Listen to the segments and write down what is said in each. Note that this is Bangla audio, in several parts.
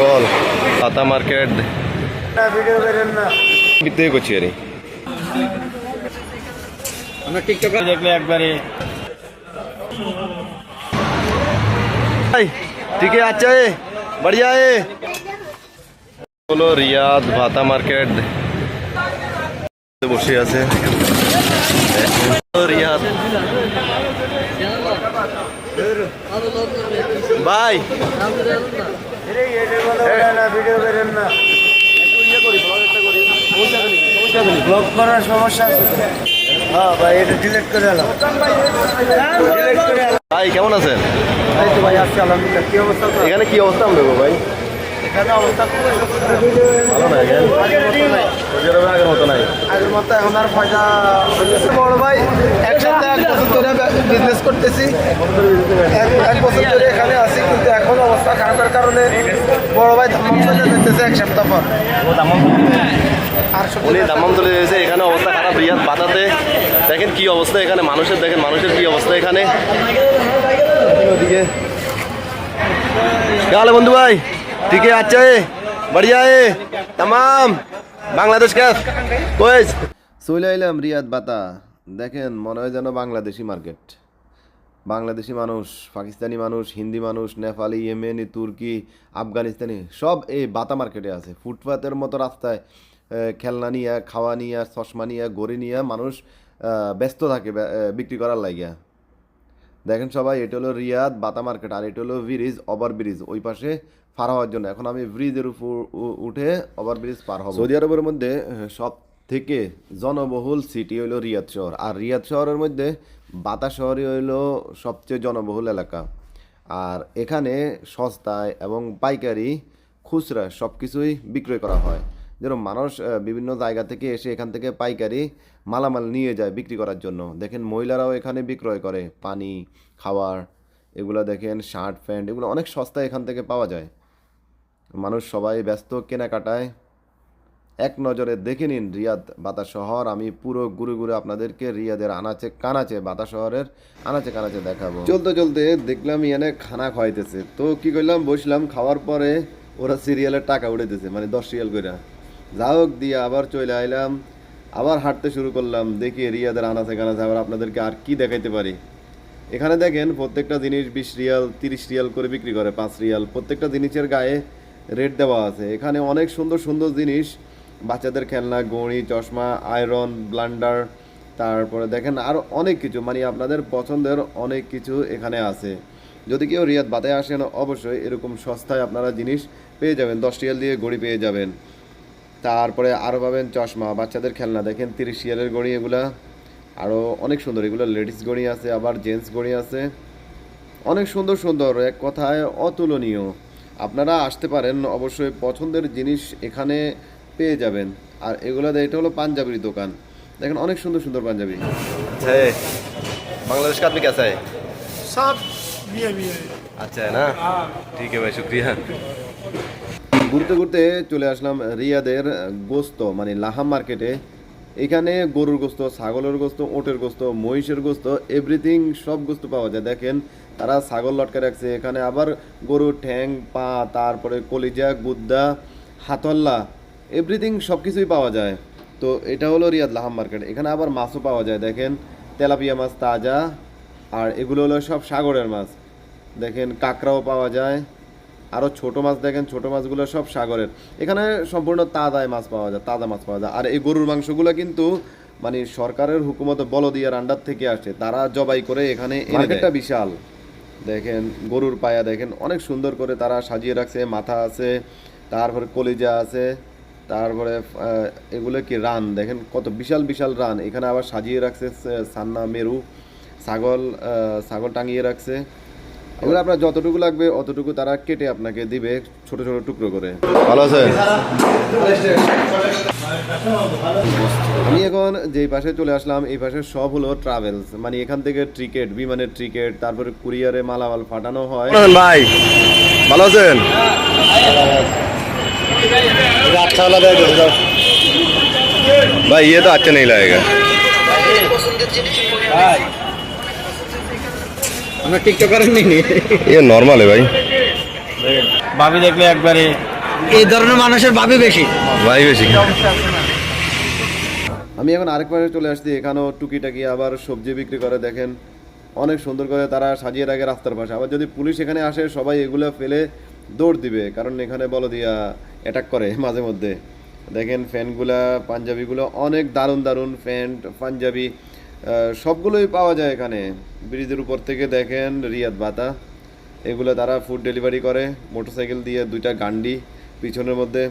ছাগল পাতা মার্কেট ভিডিও করেন না থেকে করছি আরে আমরা টিকটক দেখলে একবারে भाई ठीक है अच्छा है बढ़िया है হলো রিয়াদ ভাতা মার্কেট বসে আছে রিয়াদ ভাই ব্লগ করার সমস্যা আছে? হ্যাঁ ভাই এটা ডিলিট করে এলাম ডিলিট করে ভাই কেমন আছেন? ভাই তো ভাই আসছে আলহামদুলিল্লাহ। কি অবস্থা এখানে কি অবস্থা গো ভাই? এখানে অবস্থা আগের মতো এখন আর ফায়দা বড় ভাই। এক বিজনেস করতেছি। এখানে আছি এখন অবস্থা কারণে বড় ভাই এক সপ্তাহ পর। আর এখানে অবস্থা খারাপ রিয়াদ বাতাতে দেখেন কি অবস্থা এখানে মানুষের দেখেন মানুষের কি অবস্থা এখানে। ওদিকে বন্ধু ভাই? ঠিকই আছে বড়িয়া এ বাংলাদেশ কে চলে এলাম রিয়াদ বাতা। দেখেন, মনে হয় যেন বাংলাদেশি মার্কেট। বাংলাদেশি মানুষ, পাকিস্তানি মানুষ, হিন্দি মানুষ, নেপালি, ইয়েমেনি, তুর্কি, আফগানিস্তানি, সব এই বাতা মার্কেটে আছে। ফুটপাতের মতো রাস্তায় খেলনা নিয়ে, খাওয়া নিয়ে, চশমা নিয়ে গড়ে নিয়ে মানুষ ব্যস্ত থাকে বিক্রি করার লাগিয়া দেখেন সবাই, এটা হলো রিয়াদ বাতা মার্কেট আর এটা হলো ব্রিজ ওভার ব্রিজ ওই পাশে পার হওয়ার জন্য। এখন আমি ব্রিজের উপর উঠে ওভার ব্রিজ পার হব। সৌদি আরবের মধ্যে সব থেকে জনবহুল সিটি হইল রিয়াদ শহর। আর রিয়াদ শহরের মধ্যে বাতা শহরই হইল সবচেয়ে জনবহুল এলাকা। আর এখানে সস্তায় এবং পাইকারি খুচরা সব কিছুই বিক্রয় করা হয়। যেরকম মানুষ বিভিন্ন জায়গা থেকে এসে এখান থেকে পাইকারি মালামাল নিয়ে যায় বিক্রি করার জন্য। দেখেন মহিলারাও এখানে বিক্রয় করে। পানি খাবার এগুলো দেখেন শার্ট, প্যান্ট, এগুলো অনেক সস্তায় এখান থেকে পাওয়া যায়। মানুষ সবাই ব্যস্ত কেনাকাটায়। এক নজরে দেখে নিন রিয়াদ বাতা শহর। আমি পুরো ঘুরে ঘুরে আপনাদেরকে রিয়াদের আনাচে কানাচে বাতা শহরের আনাচে কানাচে দেখাবো। চলতে চলতে দেখলাম ইয়ানে খানা খাওয়াইতেছে। তো কি করলাম, বসলাম, খাওয়ার পরে ওরা সিরিয়ালের টাকা উড়াইতেছে মানে দশ রিয়াল করে যা হোক দিয়ে আবার চলে আইলাম, আবার হাঁটতে শুরু করলাম, দেখি রিয়াদের আনাচে কানাচে আবার আপনাদেরকে আর কি দেখাইতে পারি। এখানে দেখেন প্রত্যেকটা জিনিস বিশ রিয়াল, তিরিশ রিয়াল করে বিক্রি করে, পাঁচ রিয়াল, প্রত্যেকটা জিনিসের গায়ে রেট দেওয়া আছে। এখানে অনেক সুন্দর সুন্দর জিনিস, বাচ্চাদের খেলনা, গড়ি, চশমা, আয়রন, ব্লান্ডার, তারপরে দেখেন আর অনেক কিছু মানে আপনাদের পছন্দের অনেক কিছু এখানে আছে। যদি কেউ রিয়াদ বাতায় আসেন, অবশ্যই এরকম সস্তায় আপনারা জিনিস পেয়ে যাবেন, দশ রিয়াল দিয়ে ঘড়ি পেয়ে যাবেন। তারপরে আরও পাবেন চশমা বাচ্চাদের খেলনা দেখেন তিরিশ রিয়ালের গড়ি এগুলা আরও অনেক সুন্দর এগুলো লেডিস গড়ি আছে আবার জেন্টস গড়ি আছে অনেক সুন্দর সুন্দর এক কথায় অতুলনীয় আপনারা আসতে পারেন অবশ্যই পছন্দের জিনিস এখানে পেয়ে যাবেন আর এগুলো এটা হলো পাঞ্জাবির দোকান দেখেন অনেক সুন্দর সুন্দর পাঞ্জাবি বাংলাদেশ का आदमी कैसा है সব বিয়ে বিয়ে अच्छा है ना ठीक है भाई शुक्रिया ঘুরতে ঘুরতে চলে আসলাম রিয়াদের গোস্ত মানে লাহাম মার্কেটে। এখানে গরুর গোস্ত, ছাগলের গোস্ত, ওটের গোস্ত, মহিষের গোস্ত এভরিথিং সব গোস্ত পাওয়া যায়। দেখেন, তারা ছাগল লটকে রাখছে। এখানে আবার গরুর ঠ্যাং, পা, তারপরে কলিজা, গুদ্দা, হাতল্লা এভরিথিং সব কিছুই পাওয়া যায়। তো এটা হলো রিয়াদ লাহাম মার্কেট। এখানে আবার মাছও পাওয়া যায়। দেখেন, তেলাপিয়া মাছ তাজা, আর এগুলো হলো সব সাগরের মাছ। দেখেন, কাঁকড়াও পাওয়া যায়। আরও ছোট মাছ দেখেন ছোট মাছগুলো সব সাগরের। এখানে সম্পূর্ণ তাজায় মাছ পাওয়া যায় তাজা মাছ পাওয়া যায়। আর এই গরুর মাংসগুলো কিন্তু মানে সরকারের হুকুমত বলদিয়ার আন্ডার থেকে আসে তারা জবাই করে এখানে মার্কেটটা বিশাল। দেখেন গরুর পায়া দেখেন অনেক সুন্দর করে তারা সাজিয়ে রাখছে মাথা আছে তারপরে কলিজা আছে তারপরে এগুলো কি রান? দেখেন কত বিশাল বিশাল রান। এখানে আবার সাজিয়ে রাখছে সান্না মেরু ছাগল ছাগল টাঙিয়ে রাখছে। এগুলো আপনার যতটুকু লাগবে অতটুকু তারা কেটে আপনাকে দিবে ছোট ছোট টুকরো করে। ভালো আছে আমি এখন যেই পাশে চলে আসলাম এই পাশে সব হলো ট্রাভেলস মানে এখান থেকে ট্রিকেট বিমানের ট্রিকেট তারপরে কুরিয়ারে মালামাল ফাটানো হয়। ভাই? ভালো আছেন? ভাই ইয়ে তো আচ্ছা নেই লাগে আমরা টিকটকার এ নরমালে ভাই। ভাবি দেখলে একবারে এই ধরনের মানুষের ভাবি বেশি। ভাবি বেশি। আমি এখন আরেকবার চলে আসছি এখানেও টুকিটাকি আবার সবজি বিক্রি করে দেখেন। অনেক সুন্দর করে তারা সাজিয়ে রাখে রাস্তার পাশে। আবার যদি পুলিশ এখানে আসে সবাই এগুলো ফেলে দৌড় দিবে। কারণ এখানে বলো দিয়া অ্যাটাক করে মাঝে মধ্যে। দেখেন ফ্যানগুলা পাঞ্জাবিগুলো অনেক দারুণ দারুণ ফ্যান্ট পাঞ্জাবি। সবগুলোই পাওয়া যায় এখানে। ব্রিজের উপর থেকে দেখেন রিয়াদ বাতা। এগুলো তারা ফুড ডেলিভারি করে মোটরসাইকেল দিয়ে দুইটা গান্ডি পিছনের মধ্যে।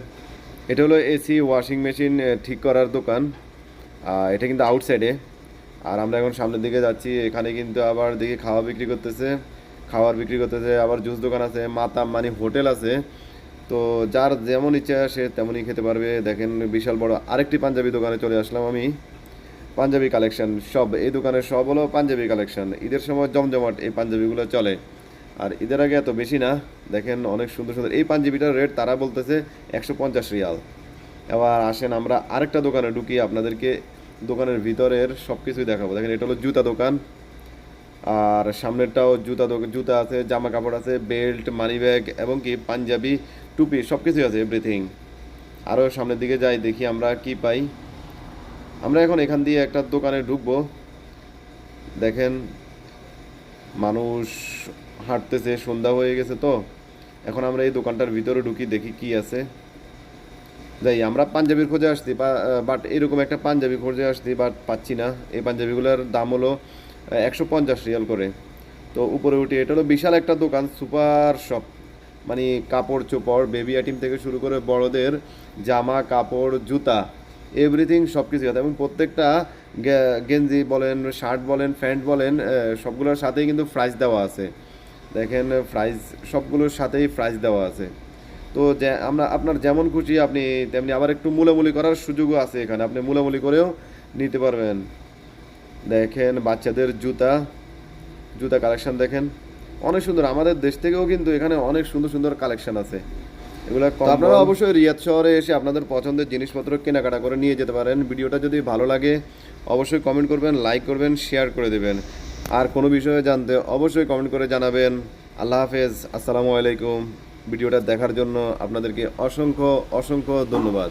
এটা হলো এসি ওয়াশিং মেশিন ঠিক করার দোকান। এটা কিন্তু আউটসাইডে আর আমরা এখন সামনের দিকে যাচ্ছি, এখানে কিন্তু আবার দেখি খাওয়া বিক্রি করতেছে। খাবার বিক্রি করতেছে, আবার জুস দোকান আছে, মাতাম মানে হোটেল আছে। তো যার যেমন ইচ্ছা সে তেমনই খেতে পারবে। দেখেন বিশাল বড় আরেকটি পাঞ্জাবি দোকানে চলে আসলাম আমি। পাঞ্জাবি কালেকশন, সব, এই দোকানের সব হলো পাঞ্জাবি কালেকশন। ঈদের সময় জমজমাট এই পাঞ্জাবিগুলো চলে। আর ঈদের আগে এত বেশি না, দেখেন অনেক সুন্দর সুন্দর। এই পাঞ্জাবিটার রেট তারা বলতেছে একশো পঞ্চাশ রিয়াল। এবার আসেন আমরা আরেকটা দোকানে ঢুকি, আপনাদেরকে দোকানের ভিতরের সব কিছুই দেখাবো। দেখেন এটা হলো জুতা দোকান। আর সামনেরটাও জুতা জুতা আছে জামা কাপড় আছে, বেল্ট মানি ব্যাগ এবং কি পাঞ্জাবি, টুপি সব কিছুই আছে, এভরিথিং। আরও সামনের দিকে যাই, দেখি আমরা কি পাই। আমরা এখন এখান দিয়ে একটা দোকানে ঢুকবো। দেখেন, মানুষ হাঁটতেছে, সন্ধ্যা হয়ে গেছে তো। এখন আমরা এই দোকানটার ভিতরে ঢুকি, দেখি কি আছে। যাই, আমরা পাঞ্জাবির খোঁজে আসছি বাট এরকম একটা পাঞ্জাবি খোঁজে আসছি বাট পাচ্ছি না। এই পাঞ্জাবিগুলোর দাম হলো একশো পঞ্চাশ রিয়াল করে। তো উপরে উঠি, এটা হলো বিশাল একটা দোকান, সুপার শপ। মানে কাপড় চোপড় বেবি আইটেম থেকে শুরু করে বড়দের জামা, কাপড়, জুতা। এভরিথিং সব কিছু আছে এবং প্রত্যেকটা গেঞ্জি বলেন, শার্ট বলেন, প্যান্ট বলেন সবগুলোর সাথেই কিন্তু প্রাইস দেওয়া আছে। দেখেন প্রাইস সবগুলোর সাথেই প্রাইস দেওয়া আছে। তো যে, আমরা, আপনার যেমন খুশি আপনি তেমনি আবার একটু মূলামূলি করার সুযোগও আছে এখানে। আপনি মূলামূলি করেও নিতে পারবেন। দেখেন, বাচ্চাদের জুতা জুতা কালেকশন দেখেন। অনেক সুন্দর। আমাদের দেশ থেকেও কিন্তু এখানে অনেক সুন্দর সুন্দর কালেকশন আছে। এগুলো আপনারা অবশ্যই রিয়াদ শহরে এসে আপনাদের পছন্দের জিনিসপত্র কেনাকাটা করে নিয়ে যেতে পারেন। ভিডিওটা যদি ভালো লাগে অবশ্যই কমেন্ট করবেন লাইক করবেন শেয়ার করে দেবেন। আর কোনো বিষয়ে জানতে অবশ্যই কমেন্ট করে জানাবেন। আল্লাহ হাফেজ আসসালামু আলাইকুম। ভিডিওটা দেখার জন্য আপনাদেরকে অসংখ্য অসংখ্য ধন্যবাদ।